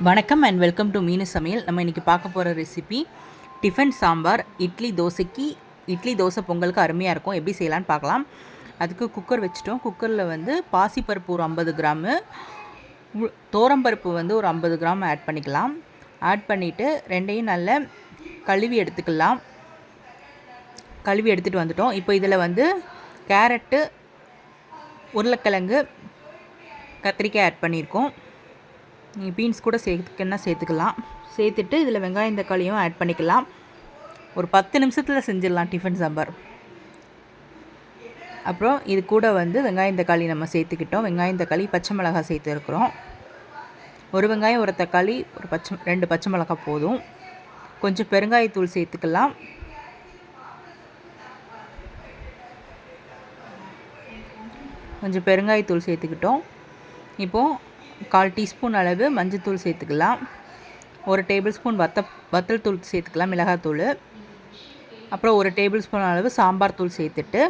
வணக்கம் and welcome to மீனு சமையல். நம்ம இன்றைக்கி பார்க்க போகிற ரெசிபி டிஃபன் சாம்பார் இட்லி தோசைக்கு இட்லி தோசை பொங்கலுக்கு அருமையாக இருக்கும். எப்படி செய்யலான்னு பார்க்கலாம். அதுக்கு குக்கர் வச்சுட்டோம். குக்கரில் வந்து பாசிப்பருப்பு ஒரு ஐம்பது கிராமு தோரம்பருப்பு வந்து ஒரு ஐம்பது கிராம் ஆட் பண்ணிக்கலாம். ஆட் பண்ணிவிட்டு ரெண்டையும் நல்லா கழுவி எடுத்துக்கலாம். கழுவி எடுத்துகிட்டு வந்துட்டோம். இப்போ இதில் வந்து கேரட்டு உருளைக்கிழங்கு கத்திரிக்காய் ஆட் பண்ணியிருக்கோம். நீங்கள் பீன்ஸ் கூட சேர்த்துக்கன்னா சேர்த்துக்கலாம்? சேர்த்துட்டு இதில் வெங்காயம் தக்காளியும் ஆட் பண்ணிக்கலாம். ஒரு பத்து நிமிஷத்தில் செஞ்சிடலாம் டிஃபன் சாம்பார். அப்புறம் இது கூட வந்து வெங்காயம் தக்காளி நம்ம சேர்த்துக்கிட்டோம். வெங்காயம் தக்காளி பச்சை மிளகாய் சேர்த்துருக்குறோம். ஒரு வெங்காயம் ஒரு தக்காளி ஒரு பச்சை ரெண்டு பச்சை மிளகாய் போதும். கொஞ்சம் பெருங்காயத்தூள் சேர்த்துக்கலாம். கொஞ்சம் பெருங்காயத்தூள் சேர்த்துக்கிட்டோம். இப்போது கால் டீஸ்பூன் அளவு மஞ்சள்தூள் சேர்த்துக்கலாம். ஒரு டேபிள் ஸ்பூன் வத்த வத்தல் தூள் சேர்த்துக்கலாம் மிளகாத்தூள். அப்புறம் ஒரு டேபிள் ஸ்பூன் அளவு சாம்பார் தூள் சேர்த்துட்டு.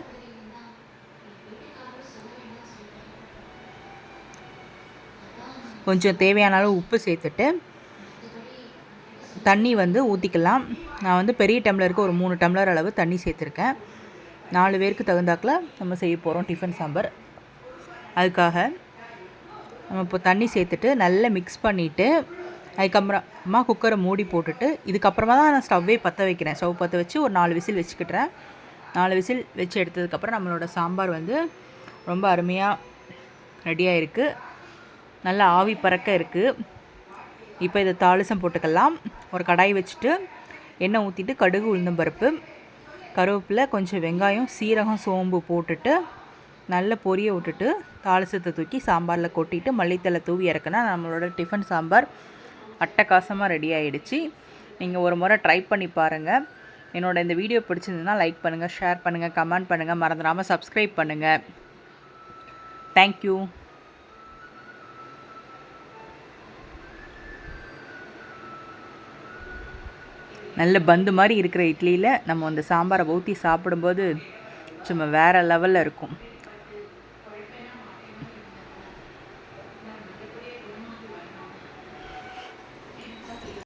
கொஞ்சம் தேவையான அளவு உப்பு சேர்த்துட்டு தண்ணி வந்து ஊற்றிக்கலாம் நான் வந்து பெரிய டம்ளருக்கு ஒரு மூணு டம்ளர் அளவு தண்ணி சேர்த்துருக்கேன். நாலு பேருக்கு தகுந்தாக்கில் நம்ம செய்ய போகிறோம் டிஃபன் சாம்பார். அதுக்காக நம்ம இப்போ தண்ணி சேர்த்துட்டு நல்லா மிக்ஸ் பண்ணிவிட்டு அதுக்கப்புறமா குக்கரை மூடி போட்டுட்டு இதுக்கப்புறமா தான் நான் ஸ்டவ்வே பற்ற வைக்கிறேன். ஸ்டவ் பற்ற வச்சு ஒரு நாலு விசில் வச்சுக்கிட்டுறேன். நாலு விசில் வச்சு எடுத்ததுக்கப்புறம் நம்மளோட சாம்பார் வந்து ரொம்ப அருமையாக ரெடியாக இருக்குது நல்லா ஆவி பறக்க இருக்குது இப்போ இதை தாளிசம் போட்டுக்கலாம். ஒரு கடாய் வச்சுட்டு எண்ணெய் ஊற்றிட்டு கடுகு உளுந்தம்பருப்பு கருவேப்பில் கொஞ்சம் வெங்காயம் சீரகம் சோம்பு போட்டுட்டு நல்ல பொரிய விட்டுட்டு தாளிசத்தை தூக்கி சாம்பாரில் கொட்டிட்டு மல்லித்தலை தூவி இறக்குனா நம்மளோட டிஃபன் சாம்பார் அட்டகாசமாக ரெடி ஆகிடுச்சு நீங்கள் ஒரு முறை ட்ரை பண்ணி பாருங்கள் என்னோட இந்த வீடியோ பிடிச்சிருந்ததுன்னா லைக் பண்ணுங்கள் ஷேர் பண்ணுங்கள் கமெண்ட் பண்ணுங்கள் மறந்துடாமல் சப்ஸ்கிரைப் பண்ணுங்கள் தேங்க்யூ நல்ல பந்து மாதிரி இருக்கிற இட்லியில் நம்ம அந்த சாம்பாரை ஊற்றி சாப்பிடும்போது சும்மா வேறு லெவலில் இருக்கும்.